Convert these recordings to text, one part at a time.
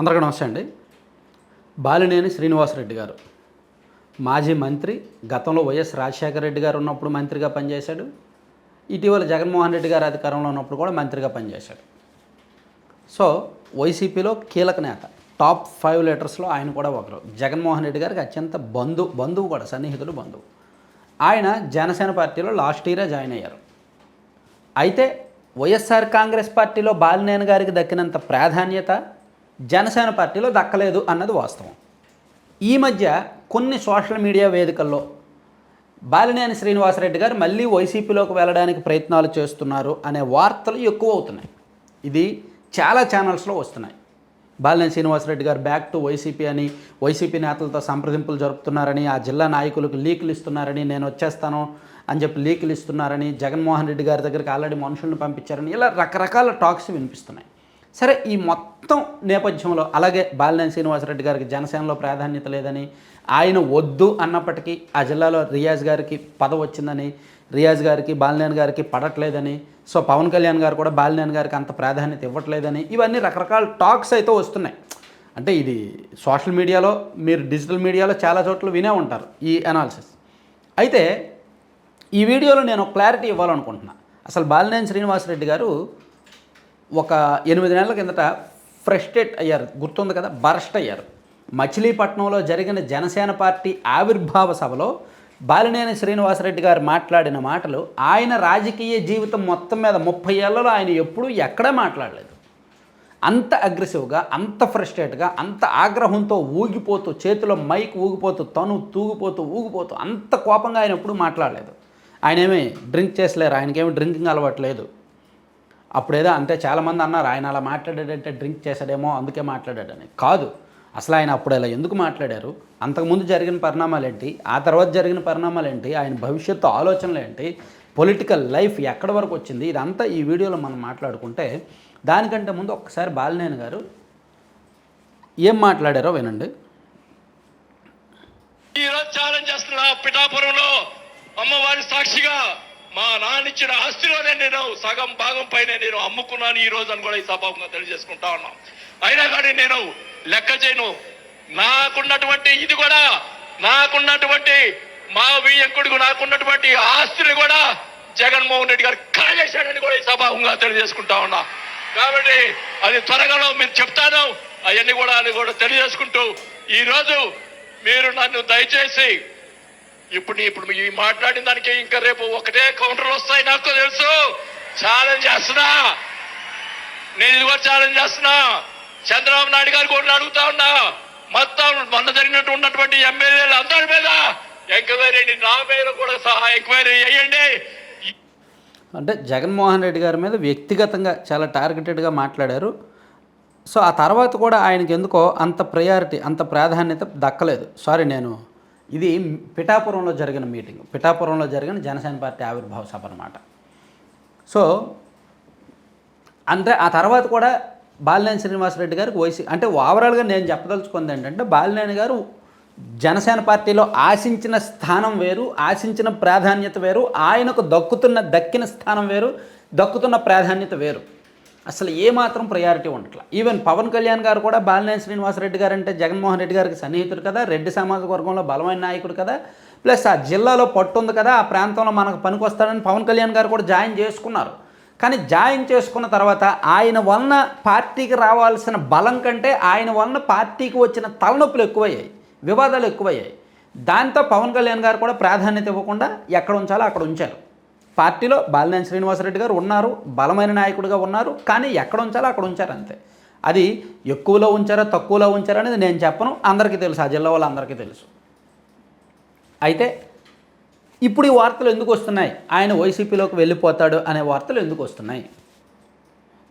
అందరికీ నమస్తే అండి. బాలినేని శ్రీనివాసరెడ్డి గారు. మాజీ మంత్రి గతంలో వైఎస్ రాజశేఖర రెడ్డి గారు ఉన్నప్పుడు మంత్రిగా పనిచేశాడు. ఇటీవల జగన్మోహన్ రెడ్డి గారు అధికారంలో ఉన్నప్పుడు కూడా మంత్రిగా పనిచేశాడు. సో వైసీపీలో కీలక నేత టాప్ ఫైవ్ లీటర్స్లో ఆయన కూడా ఒకరు. జగన్మోహన్ రెడ్డి గారికి అత్యంత బంధు బంధువు కూడా సన్నిహితుడు బంధువు. ఆయన జనసేన పార్టీలో లాస్ట్ ఇయరే జాయిన్ అయ్యారు. అయితే వైఎస్ఆర్ కాంగ్రెస్ పార్టీలో బాలినేని గారికి దక్కినంత ప్రాధాన్యత జనసేన పార్టీలో దక్కలేదు అన్నది వాస్తవం. ఈ మధ్య కొన్ని సోషల్ మీడియా వేదికల్లో బాలినేని శ్రీనివాసరెడ్డి గారు మళ్ళీ వైసీపీలోకి వెళ్ళడానికి ప్రయత్నాలు చేస్తున్నారు అనే వార్తలు ఎక్కువ అవుతున్నాయి ఇది చాలా ఛానల్స్లో వస్తున్నాయి. బాలినేని శ్రీనివాసరెడ్డి గారు బ్యాక్ టు వైసీపీ అని వైసీపీ నేతలతో సంప్రదింపులు జరుపుతున్నారని ఆ జిల్లా నాయకులకు లీకులు ఇస్తున్నారని నేను వచ్చేస్తాను అని చెప్పి లీకులు ఇస్తున్నారని జగన్మోహన్ రెడ్డి గారి దగ్గరికి ఆల్రెడీ మనుషులను పంపించారని ఇలా రకరకాల టాక్స్ వినిపిస్తున్నాయి. సరే ఈ మొత్తం నేపథ్యంలో అలాగే బాలినేని శ్రీనివాసరెడ్డి గారికి జనసేనలో ప్రాధాన్యత లేదని ఆయన వద్దు అన్నప్పటికీ ఆ జిల్లాలో రియాజ్ గారికి పదవి వచ్చిందని రియాజ్ గారికి బాలినేని గారికి పడట్లేదని సో పవన్ కళ్యాణ్ గారు కూడా బాలినేని గారికి అంత ప్రాధాన్యత ఇవ్వట్లేదని ఇవన్నీ రకరకాల టాక్స్ అయితే వస్తున్నాయి. అంటే ఇది సోషల్ మీడియాలో మీరు డిజిటల్ మీడియాలో చాలా చోట్ల వినే ఉంటారు ఈ అనాలిసిస్ అయితే ఈ వీడియోలో నేను క్లారిటీ ఇవ్వాలనుకుంటున్నా. అసలు బాలినేని శ్రీనివాసరెడ్డి గారు ఒక ఎనిమిది నెలల కిందట ఫ్రస్ట్రేట్ అయ్యారు. గుర్తుంది కదా? బరస్ట్ అయ్యారు. మచిలీపట్నంలో జరిగిన జనసేన పార్టీ ఆవిర్భావ సభలో బాలినేని శ్రీనివాసరెడ్డి గారు మాట్లాడిన మాటలు ఆయన రాజకీయ జీవితం మొత్తం మీద ముప్పై ఏళ్ళలో ఆయన ఎప్పుడూ ఎక్కడా మాట్లాడలేదు. అంత అగ్రెసివ్గా అంత ఫ్రస్ట్రేట్గా అంత ఆగ్రహంతో ఊగిపోతూ చేతిలో మైక్ ఊగిపోతూ తను తూగిపోతూ ఊగిపోతూ అంత కోపంగా ఆయన ఎప్పుడూ మాట్లాడలేదు. ఆయన ఏమీ డ్రింక్ చేసలేరు? ఆయనకేమి డ్రింకింగ్ అలవాటు లేదు. అప్పుడేదో అంటే చాలామంది అన్నారు ఆయన అలా మాట్లాడాడంటే డ్రింక్ చేశాడేమో అందుకే మాట్లాడాడని. కాదు. అసలు ఆయన అప్పుడు అలా ఎందుకు మాట్లాడారు? అంతకుముందు జరిగిన పరిణామాలు ఏంటి ఆ తర్వాత జరిగిన పరిణామాలు ఏంటి ఆయన భవిష్యత్తు ఆలోచనలు ఏంటి పొలిటికల్ లైఫ్ ఎక్కడి వరకు వచ్చింది? ఇదంతా ఈ వీడియోలో మనం మాట్లాడుకుంటే దానికంటే ముందు ఒక్కసారి బాలినేని గారు ఏం మాట్లాడారో వినండి. ఈరోజు ఛాలెంజ్ చేస్తున్నా పిఠాపురంలో అమ్మవారి సాక్షిగా. మా నాన్నిచ్చిన ఆస్తిలోనే నేను సగం భాగం పైన నేను అమ్ముకున్నాను ఈ రోజు అని కూడా ఈ సభాముగా తెలియజేసుకుంటా ఉన్నాం. అయినా కానీ నేను లెక్క చేయను. నాకున్నటువంటి ఇది కూడా నాకున్నటువంటి మా వియ్యంకుడికి నాకున్నటువంటి ఆస్తిని కూడా జగన్మోహన్ రెడ్డి గారు కాజేశాడని కూడా ఈ సభాముగా తెలియజేసుకుంటా ఉన్నా. కాబట్టి అది త్వరగాలో మీరు చెప్తాను. అవన్నీ కూడా అని కూడా తెలియజేసుకుంటూ ఈరోజు మీరు నన్ను దయచేసి ఇప్పుడు ఇప్పుడు ఇవి మాట్లాడిన దానికి ఇంకా రేపు ఒకటే కౌంటర్లు వస్తాయి నాకు తెలుసు. ఛాలెంజ్ చేస్తున్నా. నేను ఇది కూడా ఛాలెంజ్ చేస్తున్నా. చంద్రబాబు నాయుడు గారు కూడా అడుగుతా ఉన్నా. మొత్తం మొన్న జరిగినట్టు ఉన్నటువంటి ఎమ్మెల్యేలు అందరి మీద ఎంక్వైరీ నా మీద కూడా సహా ఎంక్వైరీ చేయండి. అంటే జగన్మోహన్ రెడ్డి గారి మీద వ్యక్తిగతంగా చాలా టార్గెటెడ్గా మాట్లాడారు. సో ఆ తర్వాత కూడా ఆయనకి ఎందుకో అంత ప్రయారిటీ అంత ప్రాధాన్యత దక్కలేదు. సారీ నేను ఇది పిఠాపురంలో జరిగిన మీటింగ్. పిఠాపురంలో జరిగిన జనసేన పార్టీ ఆవిర్భావ సభ అనమాట సో అంటే ఆ తర్వాత కూడా బాలినేని శ్రీనివాసరెడ్డి గారికి వైసీ అంటే ఓవరాల్గా నేను చెప్పదలుచుకుంది ఏంటంటే బాలినేని గారు జనసేన పార్టీలో ఆశించిన స్థానం వేరు ఆశించిన ప్రాధాన్యత వేరు ఆయనకు దక్కుతున్న దక్కిన స్థానం వేరు దక్కుతున్న ప్రాధాన్యత వేరు. అసలు ఏమాత్రం ప్రయారిటీ ఉండట్లా. ఈవెన్ పవన్ కళ్యాణ్ గారు కూడా బాలినేని శ్రీనివాసరెడ్డి గారు అంటే జగన్మోహన్ రెడ్డి గారికి సన్నిహితుడు కదా రెడ్డి సామాజిక వర్గంలో బలమైన నాయకుడు కదా ప్లస్ ఆ జిల్లాలో పట్టు ఉంది కదా ఆ ప్రాంతంలో మనకు పనికొస్తాడని పవన్ కళ్యాణ్ గారు కూడా జాయిన్ చేసుకున్నారు. కానీ జాయిన్ చేసుకున్న తర్వాత ఆయన వలన పార్టీకి రావాల్సిన బలం కంటే ఆయన వలన పార్టీకి వచ్చిన తలనొప్పులు ఎక్కువయ్యాయి వివాదాలు ఎక్కువయ్యాయి. దాంతో పవన్ కళ్యాణ్ గారు కూడా ప్రాధాన్యత ఇవ్వకుండా ఎక్కడ ఉంచాలో అక్కడ ఉంచారు. పార్టీలో బాలినేని శ్రీనివాసరెడ్డి గారు ఉన్నారు బలమైన నాయకుడిగా ఉన్నారు కానీ ఎక్కడ ఉంచాలో అక్కడ ఉంచారు అంతే. అది ఎక్కువలో ఉంచారా తక్కువలో ఉంచారా అనేది నేను చెప్పను అందరికీ తెలుసు ఆ జిల్లా వాళ్ళందరికీ తెలుసు. అయితే ఇప్పుడు ఈ వార్తలు ఎందుకు వస్తున్నాయి? ఆయన వైసీపీలోకి వెళ్ళిపోతాడు అనే వార్తలు ఎందుకు వస్తున్నాయి?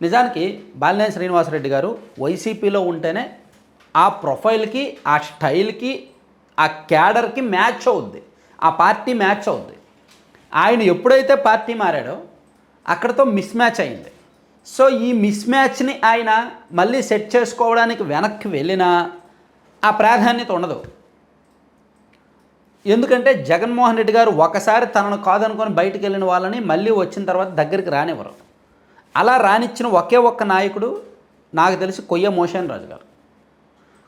నిజానికి బాలినేని శ్రీనివాసరెడ్డి గారు వైసీపీలో ఉంటేనే ఆ ప్రొఫైల్కి ఆ స్టైల్కి ఆ క్యాడర్కి మ్యాచ్ అవుద్ది ఆ పార్టీ మ్యాచ్ అవుద్ది. ఆయన ఎప్పుడైతే పార్టీ మారాడో అక్కడతో మిస్ మ్యాచ్ అయింది. సో ఈ మిస్ మ్యాచ్ని ఆయన మళ్ళీ సెట్ చేసుకోవడానికి వెనక్కి వెళ్ళినా ఆ ప్రాధాన్యత ఉండదు. ఎందుకంటే జగన్మోహన్ రెడ్డి గారు ఒకసారి తనను కాదనుకొని బయటకు వెళ్ళిన వాళ్ళని మళ్ళీ వచ్చిన తర్వాత దగ్గరికి రానివ్వరు. అలా రానిచ్చిన ఒకే ఒక్క నాయకుడు నాకు తెలిసి కొయ్య మోషన్ రాజు గారు.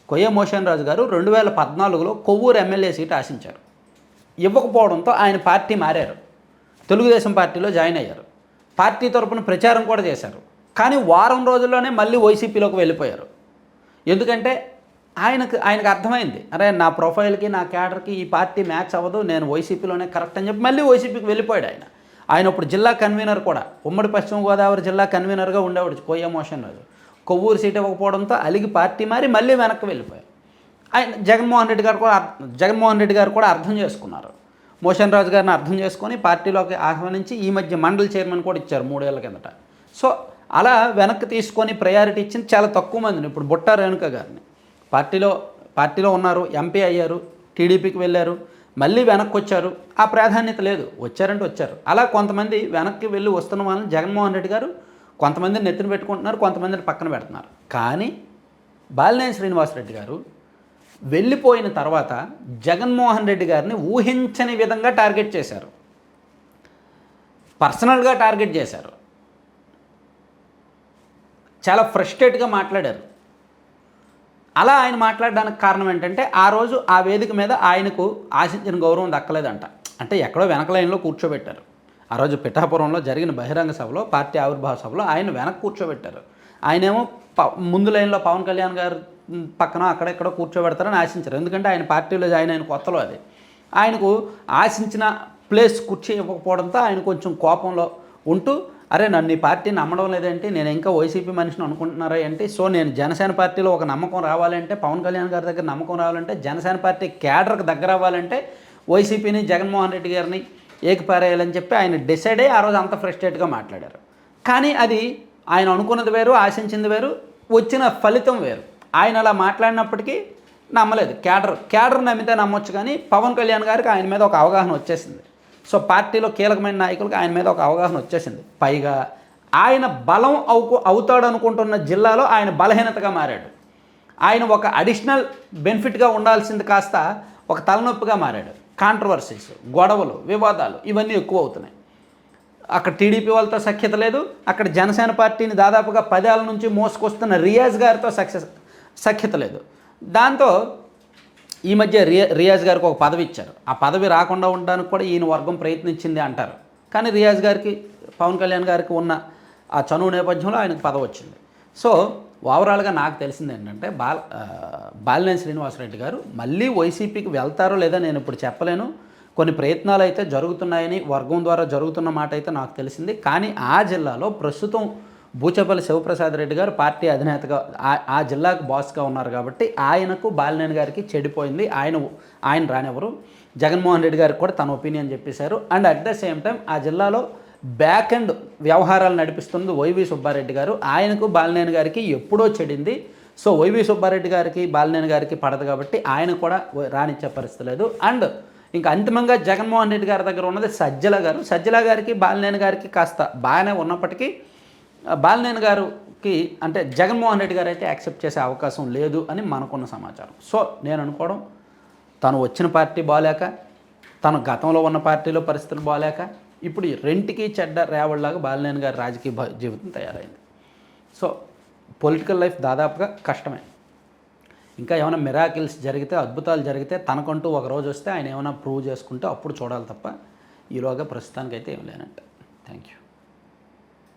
కొయ్య మోషన్ రాజు గారు రెండు వేల పద్నాలుగులో కొవ్వూరు ఎమ్మెల్యే సీట్ ఆశించారు. ఇవ్వకపోవడంతో ఆయన పార్టీ మారారు. తెలుగుదేశం పార్టీలో జాయిన్ అయ్యారు. పార్టీ తరపున ప్రచారం కూడా చేశారు. కానీ వారం రోజుల్లోనే మళ్ళీ వైసీపీలోకి వెళ్ళిపోయారు. ఎందుకంటే ఆయనకు ఆయనకు అర్థమైంది అరే నా ప్రొఫైల్కి నా క్యాడర్కి ఈ పార్టీ మ్యాచ్ అవ్వదు నేను వైసీపీలోనే కరెక్ట్ అని చెప్పి మళ్ళీ వైసీపీకి వెళ్ళిపోయాడు ఆయన. ఆయన ఇప్పుడు జిల్లా కన్వీనర్ కూడా. ఉమ్మడి పశ్చిమ గోదావరి జిల్లా కన్వీనర్గా ఉండేవాడు కొయ్య మోషన్ రాజు. కొవ్వూరు సీట్ ఇవ్వకపోవడంతో అలిగి పార్టీ మారి మళ్ళీ వెనక్కి వెళ్ళిపోయారు. ఆయన జగన్మోహన్ రెడ్డి గారు కూడా జగన్మోహన్ రెడ్డి గారు కూడా అర్థం చేసుకున్నారు. మోషన్ రాజు గారిని అర్థం చేసుకొని పార్టీలోకి ఆహ్వానించి ఈ మధ్య మండలి చైర్మన్ కూడా ఇచ్చారు మూడేళ్ళ కిందట. సో అలా వెనక్కి తీసుకొని ప్రయారిటీ ఇచ్చింది చాలా తక్కువ మందిని. ఇప్పుడు బుట్ట రేణుక గారిని. పార్టీలో పార్టీలో ఉన్నారు ఎంపీ అయ్యారు టీడీపీకి వెళ్ళారు మళ్ళీ వెనక్కి వచ్చారు. ఆ ప్రాధాన్యత లేదు. వచ్చారంటే వచ్చారు. అలా కొంతమంది వెనక్కి వెళ్ళి వస్తున్న వాళ్ళని జగన్మోహన్ రెడ్డి గారు కొంతమందిని నెత్తిన పెట్టుకుంటున్నారు కొంతమందిని పక్కన పెడుతున్నారు. కానీ బాలినేని శ్రీనివాసరెడ్డి గారు వెళ్ళిపోయిన తర్వాత జగన్మోహన్ రెడ్డి గారిని ఊహించని విధంగా టార్గెట్ చేశారు. పర్సనల్గా టార్గెట్ చేశారు. చాలా ఫ్రస్ట్రేట్గా మాట్లాడారు. అలా ఆయన మాట్లాడడానికి కారణం ఏంటంటే ఆ రోజు ఆ వేదిక మీద ఆయనకు ఆశించిన గౌరవం దక్కలేదంట. అంటే ఎక్కడో వెనక లైన్లో కూర్చోబెట్టారు. ఆ రోజు పిఠాపురంలో జరిగిన బహిరంగ సభలో పార్టీ ఆవిర్భావ సభలో ఆయన వెనక కూర్చోబెట్టారు. ఆయనేమో ప ముందు లైన్లో పవన్ కళ్యాణ్ గారు పక్కన అక్కడెక్కడ కూర్చోబెడతారని ఆశించారు. ఎందుకంటే ఆయన పార్టీలో జాయిన్ అయిన కొత్తలో అది. ఆయనకు ఆశించిన ప్లేస్ కుర్చీ ఇవ్వకపోవడంతో ఆయన కొంచెం కోపంలో ఉంటూ అరే నన్ను ఈ పార్టీ నమ్మడం లేదంటే నేను ఇంకా వైసీపీ మనిషిని అనుకుంటున్నారా ఏంటి? సో నేను జనసేన పార్టీలో ఒక నమ్మకం రావాలంటే పవన్ కళ్యాణ్ గారి దగ్గర నమ్మకం రావాలంటే జనసేన పార్టీ క్యాడర్కి దగ్గర అవ్వాలంటే వైసీపీని జగన్మోహన్ రెడ్డి గారిని ఏకపారేయాలని చెప్పి ఆయన డిసైడ్ అయ్యి ఆ రోజు అంత ఫ్రస్ట్రేట్గా మాట్లాడారు. కానీ అది ఆయన అనుకున్నది వేరు ఆశించింది వేరు వచ్చిన ఫలితం వేరు. ఆయన అలా మాట్లాడినప్పటికీ నమ్మలేదు. క్యాడర్ క్యాడర్ నమ్మితే నమ్మొచ్చు కానీ పవన్ కళ్యాణ్ గారికి ఆయన మీద ఒక అవగాహన వచ్చేసింది. సో పార్టీలో కీలకమైన నాయకులకు ఆయన మీద ఒక అవగాహన వచ్చేసింది. పైగా ఆయన బలం అవుకు అవుతాడు అనుకుంటున్న జిల్లాలో ఆయన బలహీనతగా మారాడు. ఆయన ఒక అడిషనల్ బెనిఫిట్గా ఉండాల్సింది కాస్త ఒక తలనొప్పిగా మారాడు. కాంట్రవర్సీస్ గొడవలు వివాదాలు ఇవన్నీ ఎక్కువ అవుతున్నాయి అక్కడ టీడీపీ వాళ్ళతో సఖ్యత లేదు. అక్కడ జనసేన పార్టీని దాదాపుగా పదేళ్ళ నుంచి మోసుకొస్తున్న రియాజ్ గారితో సక్సెస్ సఖ్యత లేదు. దాంతో ఈ మధ్య రియా రియాజ్ గారికి ఒక పదవి ఇచ్చారు. ఆ పదవి రాకుండా ఉండడానికి కూడా ఈయన వర్గం ప్రయత్నించింది అంటారు. కానీ రియాజ్ గారికి పవన్ కళ్యాణ్ గారికి ఉన్న ఆ చనువు నేపథ్యంలో ఆయనకు పదవి వచ్చింది. సో ఓవరాల్గా నాకు తెలిసింది ఏంటంటే బాల బాలినేని శ్రీనివాసరెడ్డి గారు మళ్ళీ వైసీపీకి వెళ్తారో లేదా నేను ఇప్పుడు చెప్పలేను. కొన్ని ప్రయత్నాలు అయితే జరుగుతున్నాయని వర్గం ద్వారా జరుగుతున్న మాట అయితే నాకు తెలిసింది. కానీ ఆ జిల్లాలో ప్రస్తుతం బూచపల్లి శివప్రసాద్ రెడ్డి గారు పార్టీ అధినేతగా ఆ- జిల్లాకు బాస్గా ఉన్నారు కాబట్టి ఆయనకు బాలినేని గారికి చెడిపోయింది. ఆయన ఆయన రానివ్వరు. జగన్మోహన్ రెడ్డి గారికి కూడా తన ఒపీనియన్ చెప్పేశారు. And at the same time ఆ జిల్లాలో బ్యాక్ అండ్ వ్యవహారాలు నడిపిస్తుంది వైవి సుబ్బారెడ్డి గారు. ఆయనకు బాలినేని గారికి ఎప్పుడో చెడింది. సో వైవి సుబ్బారెడ్డి గారికి బాలినేని గారికి పడదు కాబట్టి ఆయన కూడా రానిచ్చే పరిస్థితి లేదు. అండ్ ఇంకా అంతిమంగా జగన్మోహన్ రెడ్డి గారి దగ్గర ఉన్నది సజ్జల గారు. సజ్జల గారికి బాలినేని గారికి కాస్త బాగానే ఉన్నప్పటికీ బాలినేని గారికి అంటే జగన్మోహన్ రెడ్డి గారు అయితే యాక్సెప్ట్ చేసే అవకాశం లేదు అని మనకున్న సమాచారం. సో నేను అనుకోవడం తను వచ్చిన పార్టీ బాగాలేక తను గతంలో ఉన్న పార్టీలో పరిస్థితులు బాగాలేక ఇప్పుడు ఈ రెంటికి చెడ్డ రేవళ్ళలాగా బాలినేని గారి రాజకీయ జీవితం తయారైంది. సో పొలిటికల్ లైఫ్ దాదాపుగా కష్టమే. ఇంకా ఏమైనా మిరాకిల్స్ జరిగితే అద్భుతాలు జరిగితే తనకంటూ ఒక రోజు వస్తే ఆయన ఏమైనా ప్రూవ్ చేసుకుంటే అప్పుడు చూడాలి తప్ప ఈలోగా ప్రస్తుతానికైతే ఏం లేనంట. Thank you